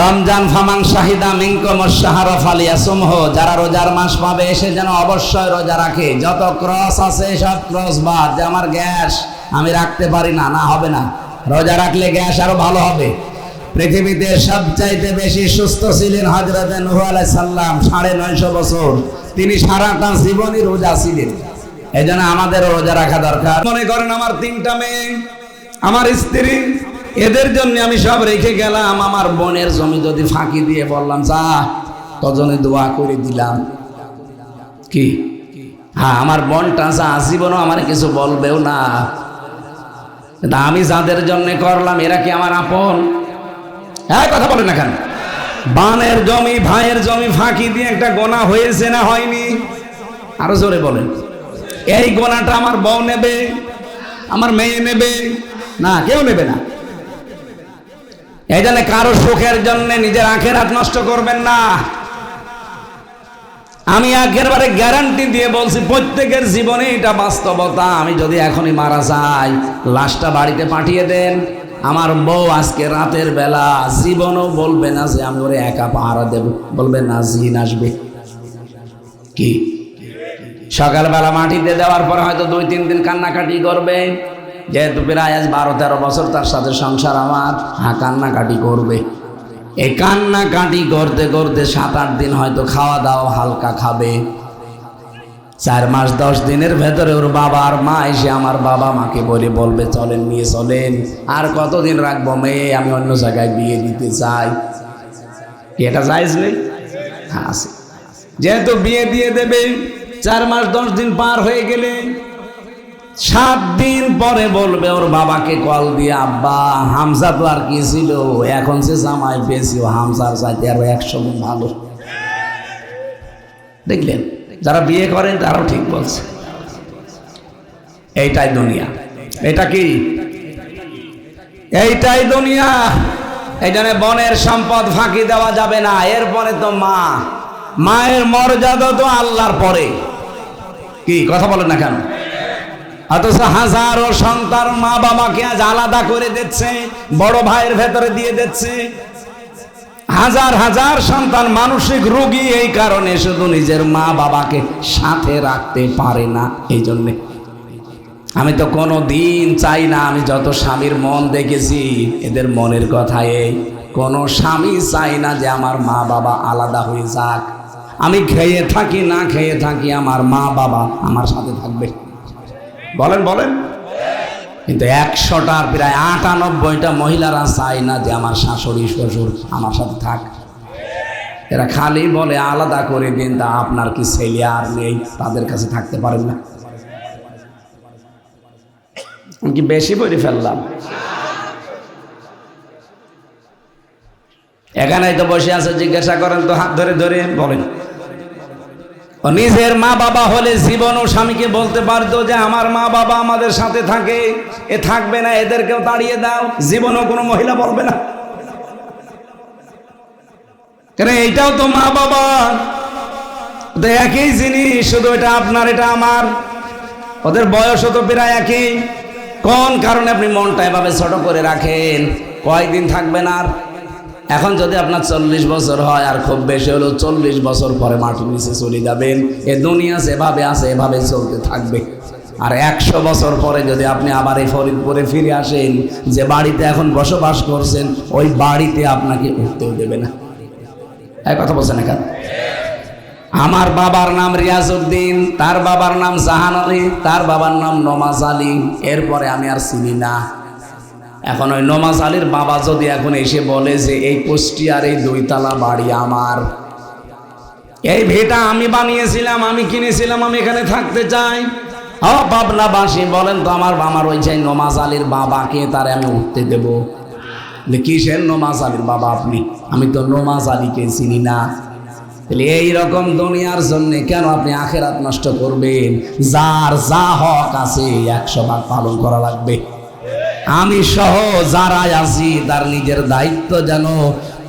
রমজান ফামান শাহিদা মিঙ্কম শাহারা ফালিয়া সুমহ যারা রোজার মাস পাবে এসে যেন অবশ্যই রোজা রাখে। যত ক্রস আছে, সব ক্রস বাদ। যে আমার গ্যাস, আমি রাখতে পারি না না হবে না। রোজা রাখলে গ্যাস আরও ভালো হবে। পৃথিবীতে সবচাইতে বেশি সুস্থ ছিলেন হজরত নুহ আলাই সাল্লাম সাড়ে নয়শো বছর। তিনি সারাটা জীবনই রোজা ছিলেন। এই জন্য আমাদেরও রোজা রাখা দরকার। মনে করেন, আমার তিনটা মেয়ে, আমার স্ত্রী এদের জন্য আমি সব রেখে গেলাম, আমার বোনের জমি যদি ফাঁকি দিয়ে বললাম, যা, তজনে দোয়া করে দিলাম। কি? হ্যাঁ আমার বোনটা যা, জীবনও আমার কিছু বলবেও না। আমি যাদের জন্য করলাম, এরা কি আমার আপন? হ্যাঁ কথা বলে না কেন? বানের জমি, ভাইয়ের জমি ফাঁকি দিয়ে একটা গোনা হয়েছে না হয়নি? আরও জোরে বলেন। এই গোনাটা আমার বউ নেবে, আমার মেয়ে নেবে? না, কেউ নেবে না। এই জন্য কারও সুখের জন্য নিজের আখের হাত নষ্ট করবেন না। আমি একেবারে গ্যারান্টি দিয়ে বলছি, প্রত্যেকের জীবনে এটা বাস্তবতা। আমি যদি এখনই মারা যাই, লাশটা বাড়িতে পাঠিয়ে দেন। আমার বউ আজকে রাতের বেলা জীবনও বলবে না যে আমি ওরে একা পাহারা দেব। বলবে, না, জিন আসবে। কি? সকালবেলা মাটিতে দেওয়ার পরে হয়তো দুই, তিন দিন কান্নাকাটি করবে। যেহেতু প্রায় আজ বারো, তেরো বছর তার সাথে সংসার আমার হ্যাঁ কান্নাকাটি করবে। এ কান্নাকাটি করতে করতে সাত, আট দিন হয়তো খাওয়া দাওয়া হালকা খাবে। চার মাস, দশ দিনের ভেতরে ওর বাবা আর মা এসে আমার বাবা মাকে বলে, বলবে, চলেন নিয়ে চলেন। আর কতদিন রাখব মেয়ে? আমি অন্য জায়গায় বিয়ে দিতে চাই। এটা জায়জ নেই? হ্যাঁ যেহেতু বিয়ে দিয়ে দেবে, চার মাস, দশ দিন পার হয়ে গেলে সাত দিন পরে বলবে, ওর বাবাকে কল দিয়ে, আব্বা হামসা তো আর কি ছিল? এখন সে জামাই পেয়েছি, ও হামসার চাইতে আরও একশো গুণ ভালো। দেখলেন, যারা বিয়ে করেন তারাও ঠিক বলছে। এইটাই দুনিয়া। এটা কি? এইটাই দুনিয়া। এই বনের সম্পদ ফাঁকি দেওয়া যাবে না। এরপরে তো মা। মায়ের মর্যাদা তো আল্লাহর পরে। কি, কথা বলেন না কেন? অথচ হাজারো সন্তান মা বাবাকে আজ আলাদা করে দিচ্ছে, বড় ভাইয়ের ভেতরে দিয়ে দিচ্ছে। হাজার হাজার সন্তান মানসিক রোগী এই কারণে শুধু নিজের মা বাবাকে সাথে রাখতে পারে না এই জন্যে আমি তো কোনো দিন চাই না, আমি যত স্বামীর মন দেখেছি, এদের মনের কথা এই। কোনো স্বামী চাই না যে আমার মা বাবা আলাদা হয়ে যাক। আমি খেয়ে থাকি, না খেয়ে থাকি, আমার মা বাবা আমার সাথে থাকবে। বলেন বলেন। কিন্তু একশোটার প্রায় আটানব্বইটা মহিলারা চায় না যে আমার শাশুড়ি, শ্বশুর আমার সাথে থাক। এরা খালি বলে, আলাদা করে দিন, তা আপনার কি ছেলে আর নেই? তাদের কাছে থাকতে পারেন না। কি বেশি বলে ফেললাম? এখানেই তো বসে আছে, জিজ্ঞাসা করেন তো হাত ধরে ধরে, বলেন। নিজের মা বাবা হলে জীবন ও স্বামীকে বলতে পারতো যে আমার মা বাবা আমাদের সাথে থাকে, এ থাকবে না, এদেরকেও তাড়িয়ে দাও, জীবনও কোনো মহিলা বলবে না। কেন এইটাও তো মা বাবা? একই জিনিস, শুধু এটা আপনার, এটা আমার। ওদের বয়সও তো প্রায় একই। কোন কারণে আপনি মনটা এভাবে ছোট করে রাখেন? কয়দিন থাকবেন আর? এখন যদি আপনার চল্লিশ বছর হয়, আর খুব বেশি হলো চল্লিশ বছর পরে মাটির নিচে চলে যাবেন। এ দুনিয়া যেভাবে আছে, এভাবে চলতে থাকবে। আর একশো বছর পরে যদি আপনি আবার এই ফরিদপুরে ফিরে আসেন, যে বাড়িতে এখন বসবাস করছেন, ওই বাড়িতে আপনাকে উঠতেও দেবে না। এক কথা বলছেন এখান আমার বাবার নাম রিয়াজউদ্দিন, তার বাবার নাম জাহান আলী, তার বাবার নাম নমাজ আলী, এরপরে আমি আর চিনি না। এখন ওই নমাজ আলীর বাবা যদি এখন এসে বলে যে এই কুষ্টিয়ার এই দুইতলা বাড়ি আমার। এই ভিটা আমি বানিয়েছিলাম, আমি কিনেছিলাম, আমি এখানে থাকতে চাই। ও পাবনাবাসী বলেন তো আমার আমার ওই নমাজ আলীর বাবাকে তারে আমি উঠতে দেব? কিসের নমাজ আলীর বাবা আপনি? আমি তো নমাজ আলীকে চিনি না। তাহলে এইরকম দুনিয়ার জন্য কেন আপনি আখেরাত নষ্ট করবেন? যার যা হক আছে একশো ভাগ পালন করা লাগবে। আমি সহ যারা আছি, তার নিজের দায়িত্ব যেন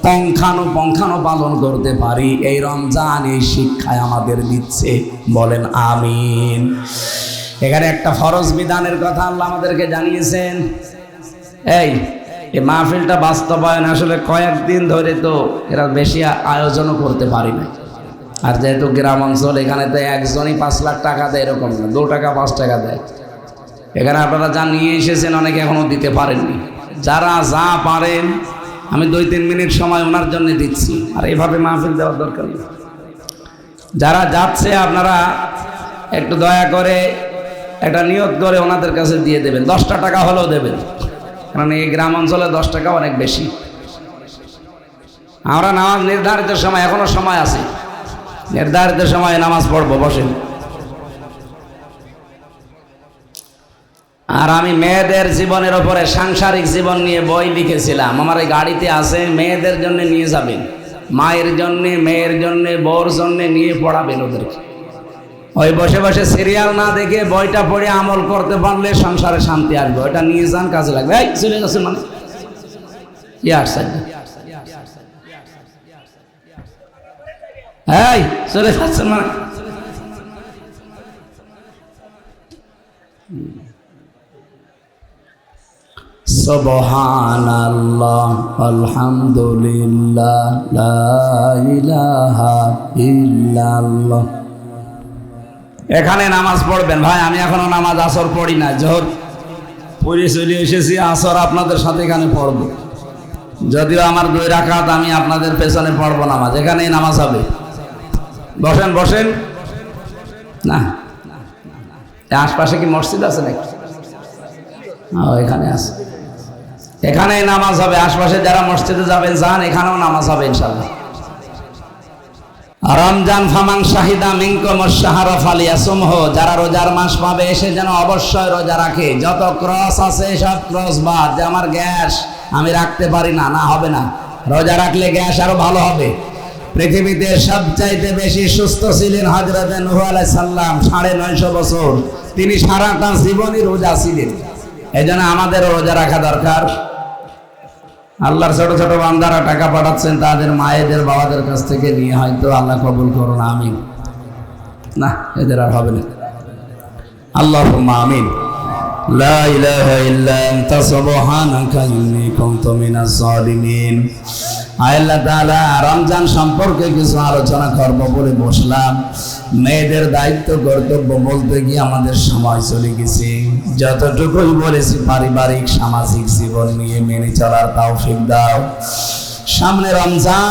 পঙ্খানো পঙ্খানো পালন করতে পারি। এই রমজান এই শিক্ষায় আমাদের দিচ্ছে। বলেন আমিন। এখানে একটা ফরজ বিধানের কথা আল্লাহ আমাদেরকে জানিয়েছেন। এই এই মাহফিলটা বাস্তবায়ন আসলে কয়েকদিন ধরে তো এরা বেশি আয়োজনও করতে পারি না আর যেহেতু গ্রাম অঞ্চল, এখানে তো একজনই পাঁচ লাখ টাকা দেয়, এরকম না। দু টাকা, পাঁচ টাকা দেয়। এখানে আপনারা যা নিয়ে এসেছেন অনেকে এখনও দিতে পারেননি। যারা যা পারেন, আমি দুই তিন মিনিট সময় ওনার জন্য দিচ্ছি। আর এভাবে মাহফিল দেওয়ার দরকার নেই। যারা যাচ্ছে, আপনারা একটু দয়া করে একটা নিয়ত করে ওনাদের কাছে দিয়ে দেবেন। দশটা টাকা হলেও দেবেন। কারণ এই গ্রাম অঞ্চলে দশ টাকা অনেক বেশি। আমরা নামাজ নির্ধারিত সময়, এখনও সময় আছে। নির্ধারিত সময়ে নামাজ পড়ব, বসেন। আর আমি মেয়েদের জীবনের ওপরে সাংসারিক জীবন নিয়ে বই লিখেছিলাম। আমার এই গাড়িতে আছে, মেয়েদের জন্য নিয়ে যাবেন। মায়ের জন্যে, মেয়ের জন্যে, বউর জন্যে নিয়ে পড়াবেন ওদেরকে। ওই বসে বসে সিরিয়াল না দেখে বইটা পড়ে আমল করতে পারলে সংসারে শান্তি আসবে। ওইটা নিয়ে যান, কাজে লাগবে। এই, চলে গেছে মানে? আসছে। এই, চলে যাচ্ছেন মানে? সুবহানাল্লাহ, আলহামদুলিল্লাহ, লা ইলাহা ইল্লাল্লাহ। এখানে নামাজ পড়বেন। ভাই, আমি এখনও নামাজ আসর পড়ি না জোহর। পড়ে চলে এসেছি, আসর আপনাদের সাথে এখানে পড়ব। যদিও আমার দুই রাখাত আমি আপনাদের পেছনে পড়ব নামাজ। এখানেই নামাজ হবে। বসেন বসেন। না। আশপাশে কি মসজিদ আছে নাকি? এখানে আছে। এখানেই নামাজ হবে, আশপাশে যারা মসজিদে যাবেন, যান, এখানেও নামাজ হবে ইনশাল্লাহ রমজান ফামান শাহিদা মিঙ্কম শাহারা সুমহ যারা রোজার মাস পাবে, এসে যেন অবশ্যই রোজা রাখে। যত ক্রস আছে, সব ক্রস বাদ, যে আমার গ্যাস, আমি রাখতে পারি না না হবে না। রোজা রাখলে গ্যাস আরও ভালো হবে। পৃথিবীতে সবচাইতে বেশি সুস্থ ছিলেন হজরত নুহ আলাই সাল্লাম সাড়ে নয়শো বছর। তিনি সারাটা জীবনই রোজা ছিলেন। এই জন্য আমাদেরও রোজা রাখা দরকার। আল্লাহর ছোট ছোট বান্দারা টাকা পাঠাচ্ছেন, তাদের মায়েদের বাবাদের কাছ থেকে নিয়ে হয়তো আল্লাহ কবুল করুন, আমিন। না, এদের আর হবে না। আল্লাহ আমিন। لا إله إلا أنت سبحانك إني كنت من الظالمين আল্লাহ তাআলা রমজান সম্পর্কে কিছু আলোচনা করব বলে বসলাম মেয়েদের দায়িত্ব কর্তব্য বলতে গিয়ে আমাদের সময় চলে গেছে যতটুকুই বলেছি পারিবারিক সামাজিক জীবন নিয়ে মেনে চলার তৌফিক দাও সামনে রমজান